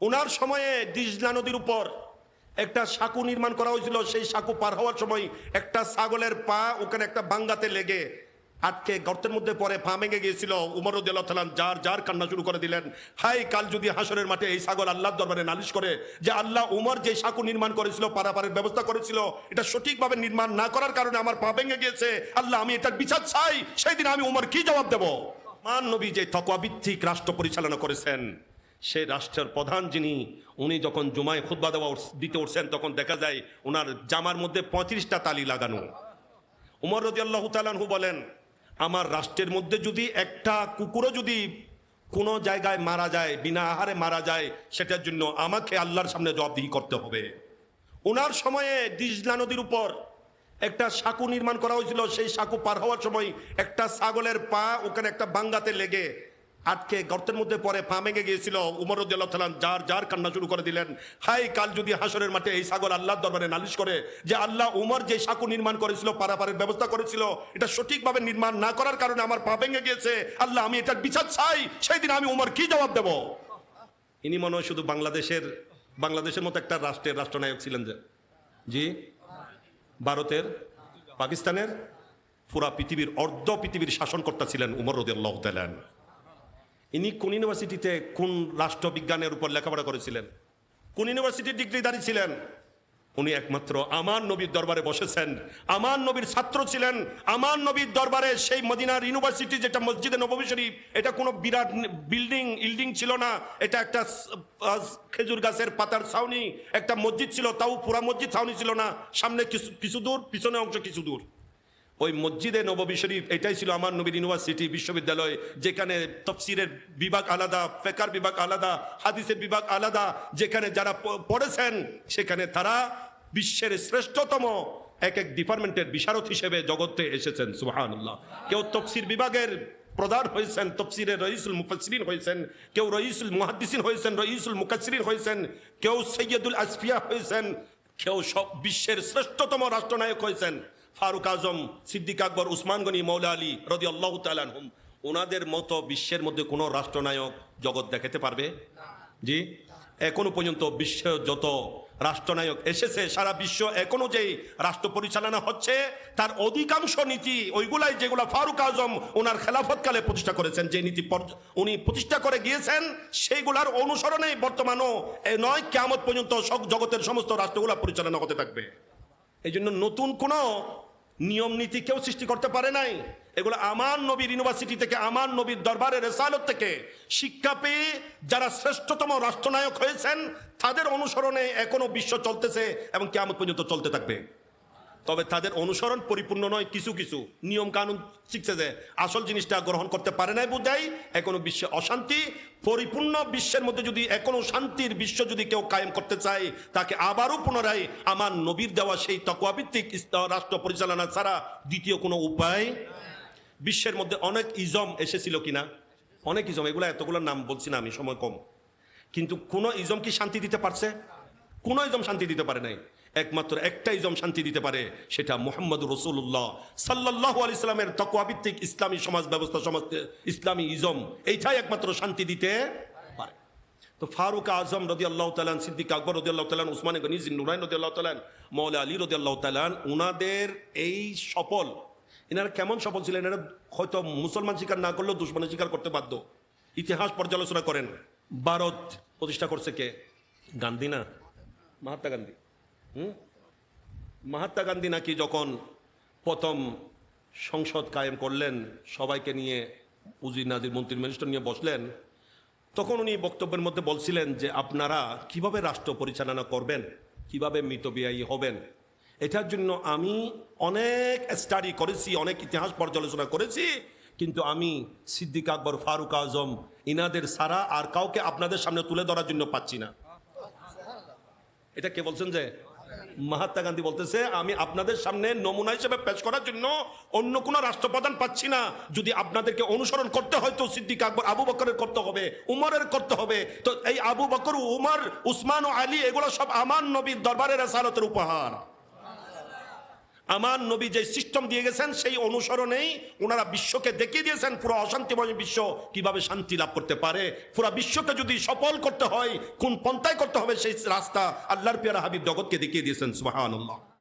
ওনার সময়ে দিজলা নদীর উপর একটা সাঁকু নির্মাণ করা হয়েছিল। সেই সাঁকু পার হওয়ার সময় একটা ছাগলের পা ওখানে একটা বাঙ্গাতে লেগে আটকে গর্তের মধ্যে পরে পা ভেঙে গিয়েছিল। উমর উদ্দালাম যার যার কান্না শুরু করে দিলেন। হাই, কাল যদি হাসরের মাঠে এই ছাগল আল্লাহর দরবারে নালিশ করে যে আল্লাহ উমর যে সাঁকু নির্মাণ করেছিল, পারাপারের ব্যবস্থা করেছিল, এটা সঠিকভাবে নির্মাণ না করার কারণে আমার পা ভেঙে গিয়েছে, আল্লাহ আমি এটার বিচার চাই, সেই দিন আমি উমর কি জবাব দেব? মান নবী যে তকওয়াভিত্তিক রাষ্ট্র পরিচালনা করেছেন। সেই রাষ্ট্রের প্রধান যিনি, উনি যখন জুমায় খুদ্া দেওয়া দিতে উঠছেন, তখন দেখা যায় ওনার জামার মধ্যে পঁয়ত্রিশটা তালি লাগানো। উমর রদি আল্লাহ তালানহু বলেন, আমার রাষ্ট্রের মধ্যে যদি একটা কুকুরও যদি কোনো জায়গায় মারা যায়, বিনা আহারে মারা যায়, সেটার জন্য আমাকে আল্লাহর সামনে জবাবদিহি করতে হবে। ওনার সময়ে দিজলা নদীর উপর একটা সাঁকু নির্মাণ করা হয়েছিল। সেই সাঁকু পার হওয়ার সময় একটা ছাগলের পা ওখানে একটা বাঙ্গাতে লেগে আটকে গর্তের মধ্যে পরে পা ভেঙে গিয়েছিল উমর উদ্দালাম যার যার কান্না শুরু করে দিলেন। হাই, কাল যদি হাসরের মাঠে এই ছাগল আল্লাহর দরবারে নালিশ করে যে আল্লাহ উমর যে সাঁকু নির্মাণ করেছিল, পারাপারের ব্যবস্থা করেছিল, এটা সঠিকভাবে নির্মাণ না করার কারণে আমার পা ভেঙে গিয়েছে, আল্লাহ আমি এটার বিচার চাই সেই দিন আমি উমর কি জবাব দেব? ইনি মনে হয় শুধু বাংলাদেশের বাংলাদেশের মতো একটা রাষ্ট্রের রাষ্ট্রনায়ক ছিলেন যে। জি? ভারতের, পাকিস্তানের, পুরা পৃথিবীর, অর্ধ পৃথিবীর শাসনকর্তা ছিলেন উমর রদিয়াল্লাহ তালান ইনি কোন ইউনিভার্সিটিতে কোন রাষ্ট্রবিজ্ঞানের উপর লেখাপড়া করেছিলেন? কোন ইউনিভার্সিটির ডিগ্রিধারী ছিলেন? উনি একমাত্র আমার নবীর দরবারে বসেছেন। আমার নবীর ছাত্র ছিলেন। আমার নবীর দরবারে সেই মদিনার ইউনিভার্সিটি যেটা মসজিদে নবী শরীফ, এটা কোনো বিরাট বিল্ডিং, ইল্ডিং ছিল না। এটা একটা খেজুর গাছের পাতার ছাউনি, একটা মসজিদ ছিল, তাও পুরা মসজিদ ছাউনি ছিল না। সামনে কিছু কিছু দূর, পিছনে অংশ কিছু দূর। ওই মসজিদে নববী শরীফ, এটাই ছিল আমার নবীর ইউনিভার্সিটি, বিশ্ববিদ্যালয়, যেখানে তফসিরের বিভাগ আলাদা, ফেকার বিভাগ আলাদা, হাদিসের বিভাগ আলাদা, যেখানে যারা পড়েছেন, সেখানে তারা বিশ্বের শ্রেষ্ঠতম এক এক ডিপার্টমেন্টের বিশারদ হিসেবে জগতে এসেছেন, সুবহানাল্লাহ। কেউ তফসির বিভাগের প্রধান হয়েছেন, তফসিরের রইসুল মুফাসসিরিন হয়েছেন, কেউ রইসুল মুহাদ্দিসিন হয়েছেন, রইসুল মুকাসসিরিন হয়েছেন, কেউ সৈয়দুল আসফিয়া হয়েছেন, কেউ সব বিশ্বের শ্রেষ্ঠতম রাষ্ট্রনায়ক হয়েছেন। ফারুক আজম, সিদ্দিক আকবর, উসমান গনি, মৌলা আলী রদি আল্লাহ তালানহুম ওনাদের মতো বিশ্বের মধ্যে কোনো রাষ্ট্রনায়ক জগৎ দেখাতে পারবে? জি? এখনও পর্যন্ত বিশ্ব যত রাষ্ট্রনায়ক এসেছে, সারা বিশ্ব এখনও যেই রাষ্ট্র পরিচালনা হচ্ছে, তার অধিকাংশ নীতি ওইগুলাই যেগুলা ফারুক আজম ওনার খেলাফতকালে প্রতিষ্ঠা করেছেন, যে নীতি উনি প্রতিষ্ঠা করে গিয়েছেন, সেইগুলার অনুসরণেই বর্তমানও নয় কেমন পর্যন্ত জগতের সমস্ত রাষ্ট্রগুলা পরিচালনা হতে থাকবে। এই জন্য নতুন কোনো নিয়ম নীতি কেউ সৃষ্টি করতে পারে নাই। এগুলো আমার নবীর ইউনিভার্সিটি থেকে আমার নবীর দরবারের রেসালত থেকে শিক্ষা পেয়ে যারা শ্রেষ্ঠতম রাষ্ট্রনায়ক হয়েছেন, তাদের অনুসরণে এখনও বিশ্ব চলতেছে এবং কেমন পর্যন্ত চলতে থাকবে। তবে তাদের অনুসরণ পরিপূর্ণ নয়, কিছু কিছু। নিয়ম কানুন শিখছে যে আসল জিনিসটা গ্রহণ করতে পারে নাই বোঝাই, এখনও বিশ্বে অশান্তি। পরিপূর্ণ বিশ্বের মধ্যে যদি এখনও শান্তির বিশ্ব যদি কেউ কায়েম করতে চায়, তাকে আবারও পুনরায় আমার নবীর দেওয়া সেই তকোয়াভিত্তিক রাষ্ট্র পরিচালনা ছাড়া দ্বিতীয় কোনো উপায়? বিশ্বের মধ্যে অনেক ইজম এসেছিল কিনা? অনেক ইজম, এগুলো এতগুলোর নাম বলছি না আমি, সময় কম। কিন্তু কোন ইজম কি শান্তি দিতে পারছে? কোন ইজম শান্তি দিতে পারে নাই। একমাত্র একটাই জম শান্তি দিতে পারে, সেটা মোহাম্মদ রসুল্লাহ সাল্লাহ আলি ইসলামের তকোয়াভিত্তিক ইসলামী সমাজ ব্যবস্থা, সমাজ, ইসলামী ইজম, এইটাই একমাত্র শান্তি দিতে পারে। তো ফারুক আজম রদি আল্লাহ তালান সিদ্দিক আকবর রদি আল্লাহ তালান উসমান গনিজ নুরাইন রদি আল্লাহ তালান মৌলা আলী রদি আল্লাহ তালান ওনাদের এই সফল, এনারা কেমন সফল ছিলেন? এনারা হয়তো মুসলমান স্বীকার না করলেও দুশ্মনের স্বীকার করতে বাধ্য। ইতিহাস পর্যালোচনা করেন। ভারত প্রতিষ্ঠা করছে কে? গান্ধী না? মহাত্মা গান্ধী। মহাত্মা গান্ধী নাকি যখন প্রথম সংসদ কায়েম করলেন, সবাইকে নিয়ে উজির নাজির মন্ত্রী মিনিস্টার নিয়ে বসলেন, তখন উনি বক্তব্যের মধ্যে বলছিলেন যে আপনারা কীভাবে রাষ্ট্র পরিচালনা করবেন, কীভাবে মিতব্যয়ী হবেন, এটার জন্য আমি অনেক স্টাডি করেছি, অনেক ইতিহাস পর্যালোচনা করেছি, কিন্তু আমি সিদ্দিক আকবর, ফারুক আজম ইনাদের সারা আর কাউকে আপনাদের সামনে তুলে ধরার জন্য পাচ্ছি না। এটা কে বলছেন যে মহাত্মা গান্ধী বলতেছে, আমি আপনাদের সামনে নমুনা হিসেবে পেশ করার জন্য অন্য কোনো রাষ্ট্রপ্রধান পাচ্ছি না। যদি আপনাদেরকে অনুসরণ করতে হয় তো সিদ্দিক আকবর, আবু বকরের করতে হবে, উমরের করতে হবে। তো এই আবু বকর উমর, উসমান ও আলী, এগুলো সব আমার নবীর দরবারের রেসালতের উপহার। আমার নবী যে সিস্টেম দিয়ে গেছেন, সেই অনুসরণেই ওনারা বিশ্বকে দেখিয়ে দিয়েছেন, পুরো অশান্তিময় বিশ্ব কীভাবে শান্তি লাভ করতে পারে। পুরো বিশ্বকে যদি সফল করতে হয়, কোন পন্থায় করতে হবে, সেই রাস্তা আল্লাহর পিয়ারা হাবিব জগৎকে দেখিয়ে দিয়েছেন, সুবহানাল্লাহ।